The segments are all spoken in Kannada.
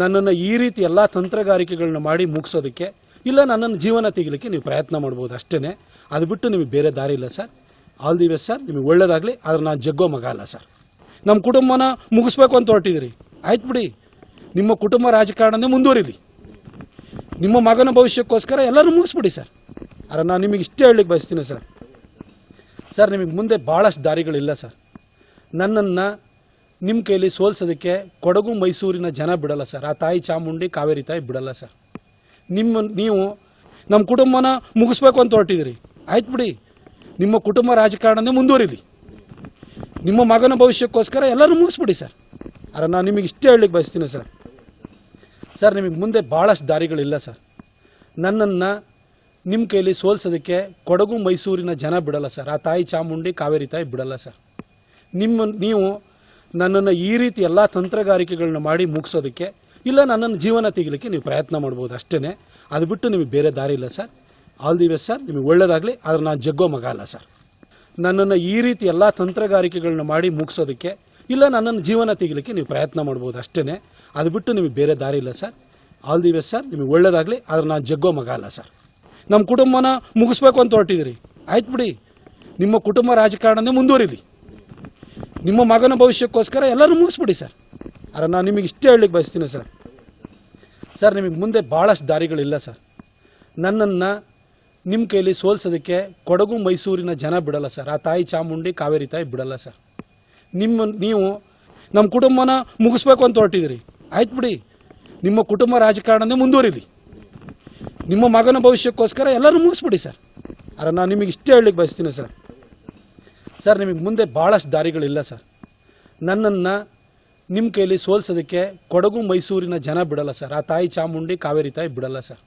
ನನ್ನನ್ನು ಈ ರೀತಿ ಎಲ್ಲ ತಂತ್ರಗಾರಿಕೆಗಳನ್ನ ಮಾಡಿ ಮುಗಿಸೋದಕ್ಕೆ ಇಲ್ಲ ನನ್ನನ್ನು ಜೀವನ ತೆಗಿಲಿಕ್ಕೆ ನೀವು ಪ್ರಯತ್ನ ಮಾಡ್ಬೋದು ಅಷ್ಟೇ ಅದು ಬಿಟ್ಟು ನಿಮಗೆ ಬೇರೆ ದಾರಿ ಇಲ್ಲ sir. All the best sir. ನಿಮಗೆ ಒಳ್ಳೇದಾಗಲಿ. ಆದರೆ ನಾನು ಜಗ್ಗೋ ಮಗ ಅಲ್ಲ ಸರ್. ನಮ್ಮ ಕುಟುಂಬನ ಮುಗಿಸ್ಬೇಕು ಅಂತ ಹೊರಟಿದ್ದೀರಿ. ಆಯ್ತು ಬಿಡಿ. ನಿಮ್ಮ ಕುಟುಂಬ ರಾಜಕಾರಣನೇ ಮುಂದುವರಿಲಿ. ನಿಮ್ಮ ಮಗನ ಭವಿಷ್ಯಕ್ಕೋಸ್ಕರ ಎಲ್ಲರೂ ಮುಗಿಸ್ಬಿಡಿ ಸರ್. ಆದರೆ ನಾನು ನಿಮಗೆ ಇಷ್ಟೇ ಹೇಳಲಿಕ್ಕೆ ಬಯಸ್ತೀನಿ ಸರ್. ಸರ್, ನಿಮಗೆ ಮುಂದೆ ಭಾಳಷ್ಟು ದಾರಿಗಳಿಲ್ಲ ಸರ್. ನನ್ನನ್ನು ನಿಮ್ಮ ಕೈಲಿ ಸೋಲ್ಸೋದಕ್ಕೆ ಕೊಡಗು ಮೈಸೂರಿನ ಜನ ಬಿಡಲ್ಲ ಸರ್. ಆ ತಾಯಿ ಚಾಮುಂಡಿ, ಕಾವೇರಿ ತಾಯಿ ಬಿಡಲ್ಲ ಸರ್. ನಿಮ್ಮ, ನೀವು ನಮ್ಮ ಕುಟುಂಬನ ಮುಗಿಸ್ಬೇಕು ಅಂತ ಹೊರಟಿದ್ದೀರಿ. ಆಯ್ತು ಬಿಡಿ. ನಿಮ್ಮ ಕುಟುಂಬ ರಾಜಕಾರಣನೇ ಮುಂದುವರಿಲಿ. ನಿಮ್ಮ ಮಗನ ಭವಿಷ್ಯಕ್ಕೋಸ್ಕರ ಎಲ್ಲರೂ ಮುಗಿಸ್ಬಿಡಿ ಸರ್. ಅರ, ನಾನು ನಿಮಗೆ ಇಷ್ಟೇ ಹೇಳಲಿಕ್ಕೆ ಬಯಸ್ತೀನಿ ಸರ್. ಸರ್, ನಿಮಗೆ ಮುಂದೆ ಭಾಳಷ್ಟು ದಾರಿಗಳಿಲ್ಲ ಸರ್. ನನ್ನನ್ನು ನಿಮ್ಮ ಕೈಲಿ ಸೋಲ್ಸೋದಕ್ಕೆ ಕೊಡಗು ಮೈಸೂರಿನ ಜನ ಬಿಡಲ್ಲ ಸರ್. ಆ ತಾಯಿ ಚಾಮುಂಡಿ, ಕಾವೇರಿ ತಾಯಿ ಬಿಡಲ್ಲ ಸರ್. ನಿಮ್ಮ, ನೀವು ನನ್ನನ್ನು ಈ ರೀತಿ ಎಲ್ಲ ತಂತ್ರಗಾರಿಕೆಗಳನ್ನ ಮಾಡಿ ಮುಗಿಸೋದಕ್ಕೆ ಇಲ್ಲ ನನ್ನನ್ನು ಜೀವನ ತೆಗಿಲಿಕ್ಕೆ ನೀವು ಪ್ರಯತ್ನ ಮಾಡ್ಬೋದು ಅಷ್ಟೇ ಅದು ಬಿಟ್ಟು ನಿಮಗೆ ಬೇರೆ ದಾರಿ ಇಲ್ಲ sir. All the best sir. ನಿಮಗೆ ಒಳ್ಳೇದಾಗಲಿ. ಆದ್ರೆ ನಾನು ಜಗ್ಗೋ ಮಗ ಅಲ್ಲ ಸರ್. ನನ್ನನ್ನು ಈ ರೀತಿ ಎಲ್ಲ ತಂತ್ರಗಾರಿಕೆಗಳನ್ನ ಮಾಡಿ ಮುಗಿಸೋದಕ್ಕೆ ಇಲ್ಲ ನನ್ನನ್ನು ಜೀವನ ತೆಗಿಲಿಕ್ಕೆ ನೀವು ಪ್ರಯತ್ನ ಮಾಡ್ಬೋದು ಅಷ್ಟೇ ಅದು ಬಿಟ್ಟು ನಿಮಗೆ ಬೇರೆ ದಾರಿ ಇಲ್ಲ sir. All the best sir. ನಿಮಗೆ ಒಳ್ಳೇದಾಗಲಿ. ಆದ್ರೆ ನಾನು ಜಗ್ಗೋ ಮಗ ಅಲ್ಲ ಸರ್. ನಮ್ಮ ಕುಟುಂಬನ ಮುಗಿಸ್ಬೇಕು ಅಂತ ಹೊರಟಿದ್ದೀರಿ. ಆಯ್ತು ಬಿಡಿ. ನಿಮ್ಮ ಕುಟುಂಬ ರಾಜಕಾರಣನೇ ಮುಂದುವರಿಲಿ. ನಿಮ್ಮ ಮಗನ ಭವಿಷ್ಯಕ್ಕೋಸ್ಕರ ಎಲ್ಲರೂ ಮುಗಿಸ್ಬಿಡಿ ಸರ್. ಅರ, ನಾನು ನಿಮಗೆ ಇಷ್ಟೇ ಹೇಳಲಿಕ್ಕೆ ಬಯಸ್ತೀನಿ ಸರ್. ಸರ್, ನಿಮಗೆ ಮುಂದೆ ಭಾಳಷ್ಟು ದಾರಿಗಳಿಲ್ಲ ಸರ್. ನನ್ನನ್ನು ನಿಮ್ಮ ಕೈಲಿ ಸೋಲ್ಸೋದಕ್ಕೆ ಕೊಡಗು ಮೈಸೂರಿನ ಜನ ಬಿಡಲ್ಲ ಸರ್. ಆ ತಾಯಿ ಚಾಮುಂಡಿ, ಕಾವೇರಿ ತಾಯಿ ಬಿಡಲ್ಲ ಸರ್. ನಿಮ್ಮ, ನೀವು ನಮ್ಮ ಕುಟುಂಬನ ಮುಗಿಸ್ಬೇಕು ಅಂತ ಹೊರಟಿದ್ದೀರಿ. ಆಯ್ತು ಬಿಡಿ. ನಿಮ್ಮ ಕುಟುಂಬ ರಾಜಕಾರಣನೇ ಮುಂದುವರಿಲಿ. ನಿಮ್ಮ ಮಗನ ಭವಿಷ್ಯಕ್ಕೋಸ್ಕರ ಎಲ್ಲರೂ ಮುಗಿಸ್ಬಿಡಿ ಸರ್. ಆದ್ರೆ ನಾನು ನಿಮಗೆ ಇಷ್ಟೇ ಹೇಳಲಿಕ್ಕೆ ಬಯಸ್ತೀನಿ ಸರ್. ಸರ್, ನಿಮಗೆ ಮುಂದೆ ಭಾಳಷ್ಟು ದಾರಿಗಳಿಲ್ಲ ಸರ್. ನನ್ನನ್ನು ನಿಮ್ಮ ಕೈಲಿ ಸೋಲ್ಸೋದಕ್ಕೆ ಕೊಡಗು ಮೈಸೂರಿನ ಜನ ಬಿಡಲ್ಲ ಸರ್. ಆ ತಾಯಿ ಚಾಮುಂಡಿ, ಕಾವೇರಿ ತಾಯಿ ಬಿಡಲ್ಲ ಸರ್.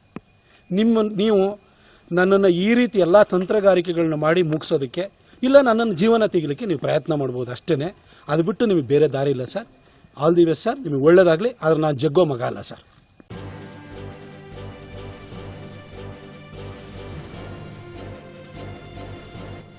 ನಿಮ್ಮ, ನೀವು ನನ್ನನ್ನು ಈ ರೀತಿ ಎಲ್ಲ ತಂತ್ರಗಾರಿಕೆಗಳನ್ನ ಮಾಡಿ ಮುಗಿಸೋದಕ್ಕೆ ಇಲ್ಲ ನನ್ನನ್ನು ಜೀವನ ತೆಗಿಲಿಕ್ಕೆ ನೀವು ಪ್ರಯತ್ನ ಮಾಡ್ಬೋದು ಅಷ್ಟೇ ಅದು ಬಿಟ್ಟು ನಿಮಗೆ ಬೇರೆ ದಾರಿ ಇಲ್ಲ sir. All the best sir ನಿಮಗೆ ಒಳ್ಳೆಯದಾಗಲಿ ಆದರೆ ನಾನು ಜಗ್ಗೋ ಮಗ ಅಲ್ಲ ಸರ್.